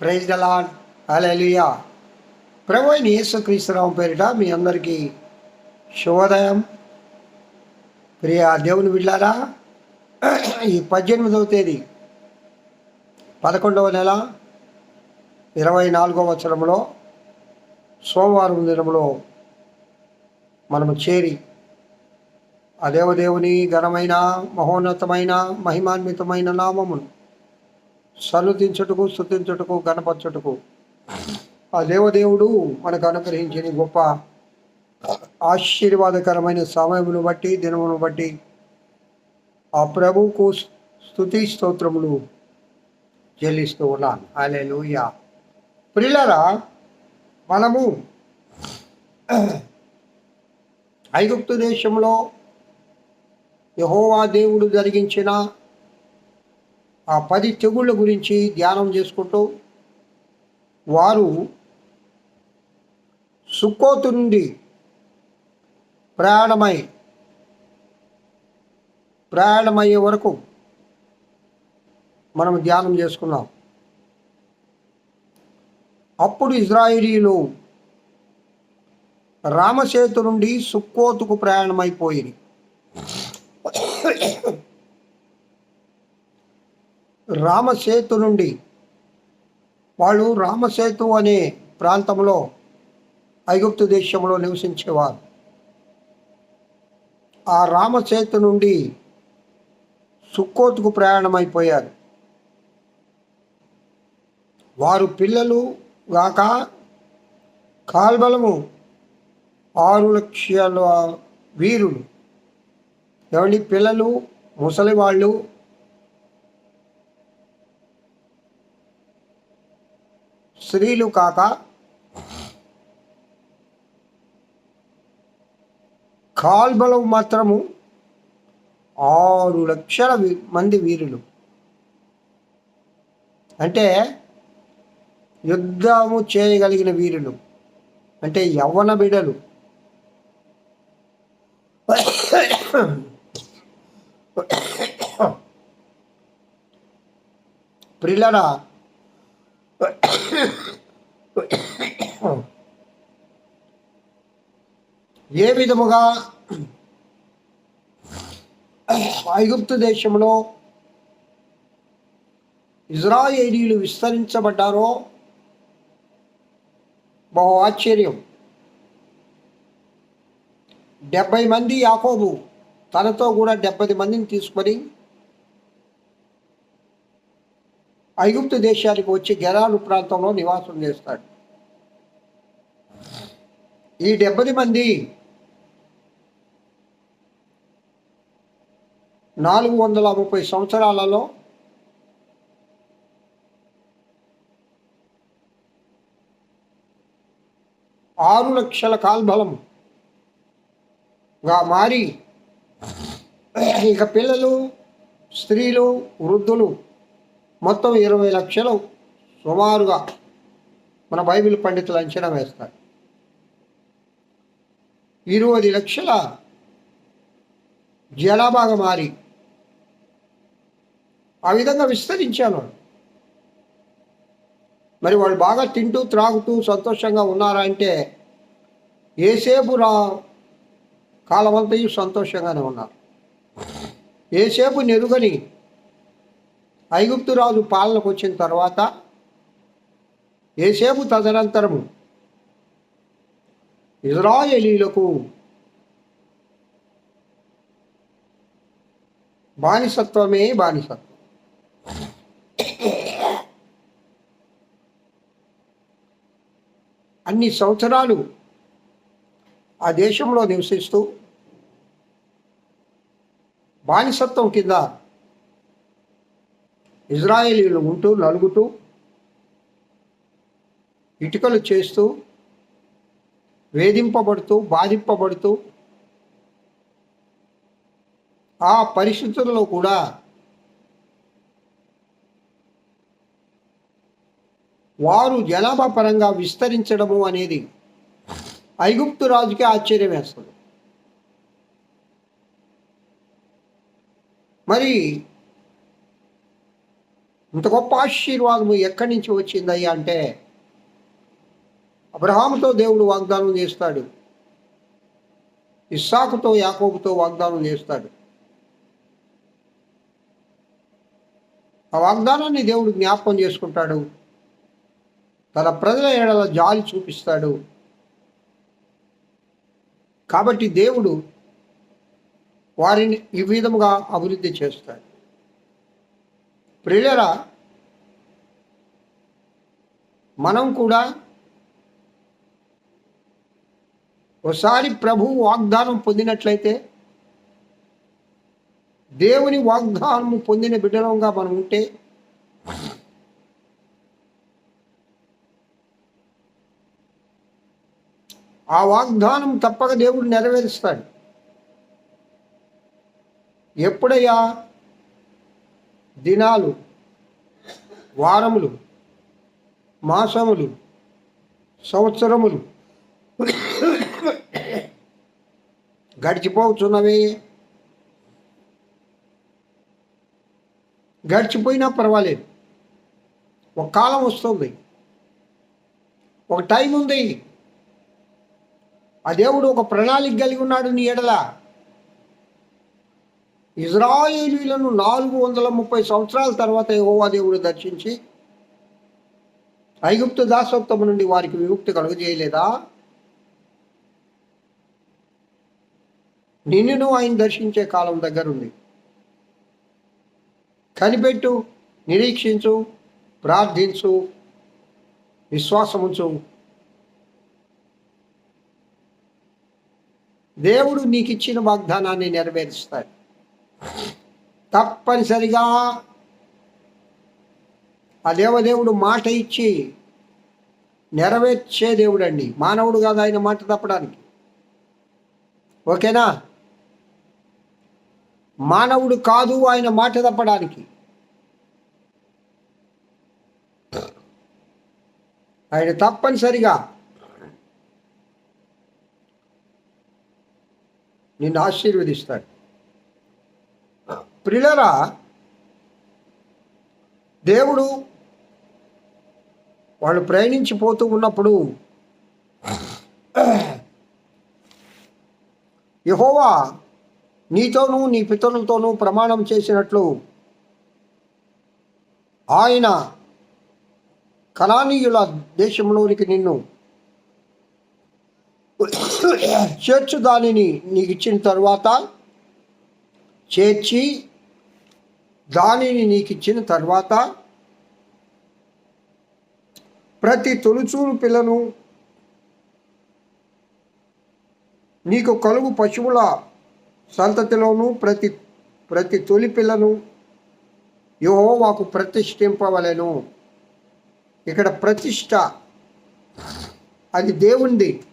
Praise దలాన్ అలెలియా ప్రభు అయిన యేసుక్రీస్తురావు పేరిట మీ అందరికీ శుభోదయం. ప్రియ దేవుని బిడ్డారా ఈ పద్దెనిమిదవ తేదీ పదకొండవ నెల ఇరవై నాలుగవ వచ్చరంలో సోమవారం దినములో మనము చేరి ఆ దేవదేవుని ఘనమైన మహోన్నతమైన మహిమాన్వితమైన నామమును సన్నుతించుటకు స్థుతించుటకు గణపరచుటకు. ఆ దేవదేవుడు మనకు అనుగ్రహించిన గొప్ప ఆశీర్వాదకరమైన సమయమును బట్టి దినమును బట్టి ఆ ప్రభువుకు స్థుతి స్తోత్రములు చెల్లిస్తూ ఉన్నాను అలెలుయా ప్రిల్లరా మనము ఐగుప్తు దేశంలో యహోవా దేవుడు జరిగించిన ఆ పది తెగుళ్ళ గురించి ధ్యానం చేసుకుంటూ వారు సుక్కోతు నుండి ప్రయాణమై ప్రయాణమయ్యే వరకు మనం ధ్యానం చేసుకున్నాం. అప్పుడు ఇజ్రాయిలీలు రామసేతు నుండి సుక్కోతుకు ప్రయాణమైపోయింది రామసేతు నుండి. వాళ్ళు రామసేతు అనే ప్రాంతంలో ఐగుప్తు దేశంలో నివసించేవారు. ఆ రామసేతు నుండి సుక్కోతుకు ప్రయాణమైపోయారు. వారు పిల్లలు గాక కాల్బలము ఆరు లక్షల వీరులు. ఎవరి పిల్లలు ముసలి వాళ్ళు స్త్రీలు కాక కాల్బలం మాత్రము ఆరు లక్షల వీ- మంది వీరులు. అంటే యుద్ధము చేయగలిగిన వీరులు. అంటే యవ్వన బిడలు ప్రిల్లరా ఏ విధముగా ఐగుప్తు దేశంలో ఇజ్రాయేలీలు విస్తరించబడ్డారో బహు ఆశ్చర్యం. డెబ్బై మంది యాకోబు తనతో కూడా డెబ్బై మందిని తీసుకొని ఐగుప్తు దేశానికి వచ్చి గెరాలు ప్రాంతంలో నివాసం చేస్తాడు. ఈ డెబ్బది మంది నాలుగు వందల ముప్పై సంవత్సరాలలో ఆరు లక్షల కాల్బలంగా మారి ఇక పిల్లలు స్త్రీలు వృద్ధులు మొత్తం ఇరవై లక్షలు సుమారుగా మన బైబిల్ పండితులు అంచనా వేస్తారు. ఇరవై లక్షల జనాభాగా మారి ఆ విధంగా విస్తరించాను మరి వాళ్ళు బాగా తింటూ త్రాగుతూ సంతోషంగా ఉన్నారా అంటే ఏసేపు రా కాలమంతయు సంతోషంగానే ఉన్నారు. ఏసేపు నెరుగని ఐగుప్తు రాజు పాలనకు వచ్చిన తర్వాత ఏసేపు తదనంతరము ఇజ్రాయేలీలకు బానిసత్వమే బానిసత్వం. అన్ని సంవత్సరాలు ఆ దేశంలో నివసిస్తూ బానిసత్వం కింద ఇజ్రాయేలీలు ఉంటూ నలుగుతూ ఇటుకలు చేస్తూ వేధింపబడుతూ బాధింపబడుతూ ఆ పరిస్థితుల్లో కూడా వారు జనాభా పరంగా విస్తరించడము అనేది ఐగుప్తు రాజుకి ఆశ్చర్యం వేస్తుంది. మరి ఇంత గొప్ప ఆశీర్వాదము ఎక్కడి నుంచి వచ్చిందయ్యా అంటే అబ్రహాముతో దేవుడు వాగ్దానం చేస్తాడు. ఇస్సాకుతో యాకోబుతో వాగ్దానం చేస్తాడు. ఆ వాగ్దానాన్ని దేవుడు జ్ఞాపకం చేసుకుంటాడు. తన ప్రజల ఏడల జాలి చూపిస్తాడు. కాబట్టి దేవుడు వారిని ఈ విధముగా అభివృద్ధి చేస్తాడు. ప్రియులరా మనం కూడా ఒకసారి ప్రభు వాగ్దానం పొందినట్లయితే దేవుని వాగ్దానము పొందిన బిడ్డలంగా మనం ఉంటే ఆ వాగ్దానం తప్పక దేవుడు నెరవేరుస్తాడు. ఎప్పుడయ్యా? దినాలు వారములు మాసములు సంవత్సరములు గడిచిపోతున్నవి గడిచిపోయినా పర్వాలేదు. ఒక కాలం వస్తుంది. ఒక టైం ఉంది. ఆ దేవుడు ఒక ప్రణాళిక కలిగి ఉన్నాడు నీ ఎడలా. ఇజ్రాయేలీలను నాలుగు వందల ముప్పై సంవత్సరాల తర్వాత యెహోవా దేవుడు దర్శించి ఐగుప్తు దాసత్వం నుండి వారికి విముక్తి కలుగజేయలేదా? నిన్నును ఆయన దర్శించే కాలం దగ్గరుంది. కనిపెట్టు నిరీక్షించు ప్రార్థించు విశ్వాసముంచు. దేవుడు నీకు ఇచ్చిన వాగ్దానాన్ని నెరవేరుస్తాడు. తప్పనిసరిగా ఆ దేవదేవుడు మాట ఇచ్చి నెరవేర్చే దేవుడండి. మానవుడు కాదు ఆయన మాట తప్పడానికి. ఓకేనా? మానవుడు కాదు ఆయన మాట తప్పడానికి. ఆయన తప్పనిసరిగా నిన్ను ఆశీర్వదిస్తాడు. ప్రిలరా దేవుడు వాళ్ళు ప్రయాణించిపోతూ ఉన్నప్పుడు యహోవా నీతోనూ నీ పితరులతోనూ ప్రమాణం చేసినట్లు ఆయన కణానీయుల దేశంలోనికి నిన్ను చేర్చు దానిని నీకు ఇచ్చిన తర్వాత చేర్చి దానిని నీకు ఇచ్చిన తర్వాత ప్రతి తొలుచూరు పిల్లను నీకు కలుగు పశువుల సంతతిలోనూ ప్రతి ప్రతి తొలి పిల్లను యహోవాకు ప్రతిష్ఠింపవలను. ఇక్కడ ప్రతిష్ట అది దేవుంది.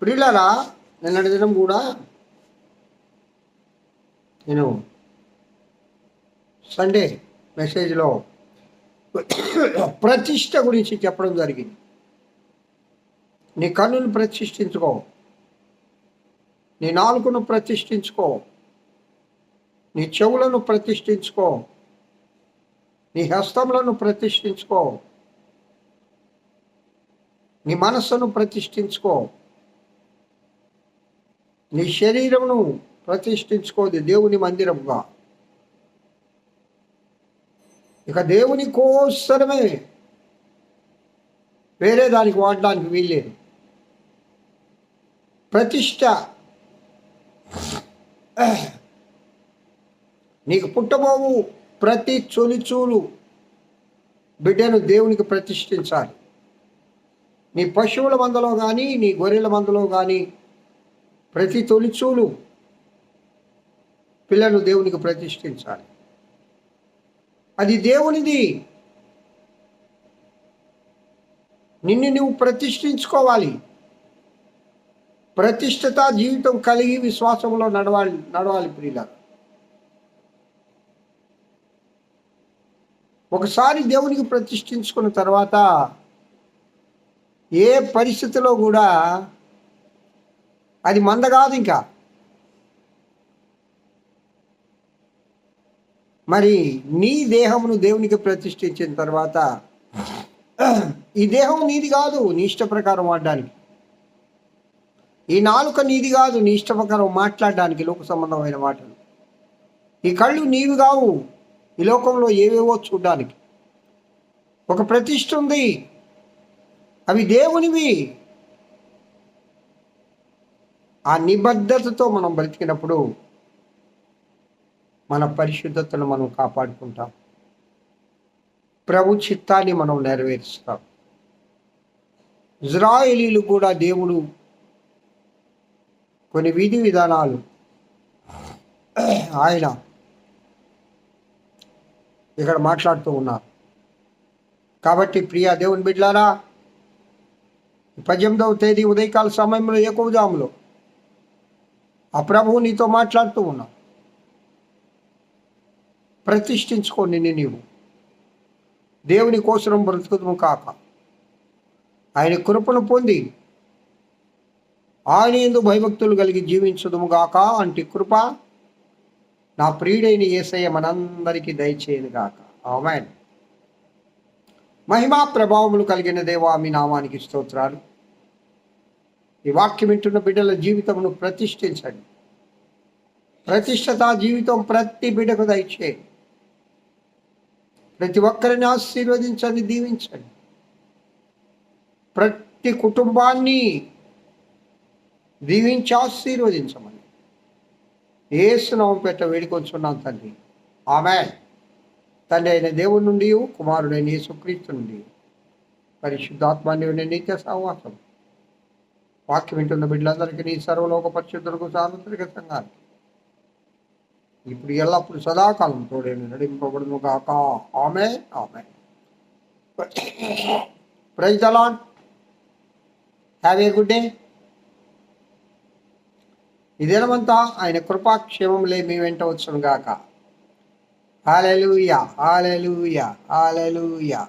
ప్రియులరా నిన్నటి దినం కూడా నేను సండే మెసేజ్లో ప్రతిష్ట గురించి చెప్పడం జరిగింది. నీ కన్నును ప్రతిష్ఠించుకో. నీ నాలుకను ప్రతిష్ఠించుకో. నీ చెవులను ప్రతిష్ఠించుకో. నీ హస్తములను ప్రతిష్ఠించుకో. నీ మనస్సును ప్రతిష్ఠించుకో. నీ శరీరమును ప్రతిష్ఠించుకోదు దేవుని మందిరముగా ఇక దేవుని కోసరమే వేరే దానికి వాడడానికి వీల్లేదు. ప్రతిష్ట. నీకు పుట్టబోవు ప్రతి చొలిచూలు బిడ్డను దేవునికి ప్రతిష్ఠించాలి. నీ పశువుల మందలో కానీ నీ గొర్రెల మందలో కానీ ప్రతి తొలిచూలు పిల్లలు దేవునికి ప్రతిష్ఠించాలి. అది దేవునిది. నిన్ను నువ్వు ప్రతిష్ఠించుకోవాలి. ప్రతిష్ఠత జీవితం కలిగి విశ్వాసంలో నడవాలి నడవాలి ప్రియుల ఒకసారి దేవునికి ప్రతిష్ఠించుకున్న తర్వాత ఏ పరిస్థితిలో కూడా అది మంద కాదు ఇంకా. మరి నీ దేహమును దేవునికి ప్రతిష్ఠించిన తర్వాత ఈ దేహం నీది కాదు నీ ఇష్ట ప్రకారం వాడడానికి. ఈ నాలుక నీది కాదు నీ ఇష్ట ప్రకారం మాట్లాడడానికి లోక సంబంధమైన మాటలు. ఈ కళ్ళు నీవి కావు ఈ లోకంలో ఏవేవో చూడడానికి. ఒక ప్రతిష్ట ఉంది అవి దేవునివి. ఆ నిబద్ధతతో మనం బ్రతికినప్పుడు మన పరిశుద్ధతను మనం కాపాడుకుంటాం. ప్రభు చిత్తాన్ని మనం నెరవేరుస్తాం. ఇజ్రాయేలీలు కూడా దేవుడు కొన్ని విధి విధానాలు ఆయన ఇక్కడ మాట్లాడుతూ ఉన్నారు. కాబట్టి ప్రియా దేవుని బిడ్లారా పద్దెనిమిదవ తేదీ ఉదయకాల సమయంలో ఏకోజాములో ఆ ప్రభువు నీతో మాట్లాడుతూ ఉన్నాం. ప్రతిష్ఠించుకో నిన్ను నీవు. దేవుని కోసం బ్రతుకుతుము కాక. ఆయన కృపను పొంది ఆయన ఎందు భయభక్తులు కలిగి జీవించదుము గాక అంటే కృప నా ప్రియుడైన ఏసయ్య మనందరికీ దయచేయను గాక. ఆమెన్. మహిమా ప్రభావములు కలిగిన దేవా మీ నామానికి స్తోత్రాలు. ఈ వాక్యం వింటున్న బిడ్డల జీవితమును ప్రతిష్ఠించండి. ప్రతిష్టత జీవితం ప్రతి బిడ్డకు దయచేయండి. ప్రతి ఒక్కరిని ఆశీర్వదించండి దీవించండి. ప్రతి కుటుంబాన్ని దీవించి ఆశీర్వదించమని ఏసునామం పెట్ట వేడుకొంచున్నాం తండ్రి. ఆమె తండ్రి అయిన దేవుడి నుండి కుమారుడైన యేసుక్రీస్తు నుండి పరిశుద్ధాత్మాన్ని నిత్య సహవాసం. వాక్యం వింటున్న బిడ్డలందరికీ నీ సర్వలోక పరిశుద్ధులకు సార్వత్రిక సంఘానికి ఇప్పుడు ఎల్లప్పుడు సదాకాలం తోడేను నడింపబడును కాక ఆమె ఆమె ప్రైజ్ అలాన్ హ్యావ్ ఏ గుడ్ డే ఈ దినమంతా ఆయన కృపాక్షేమములే మీ వెంట వచ్చును గాక. Hallelujah hallelujah hallelujah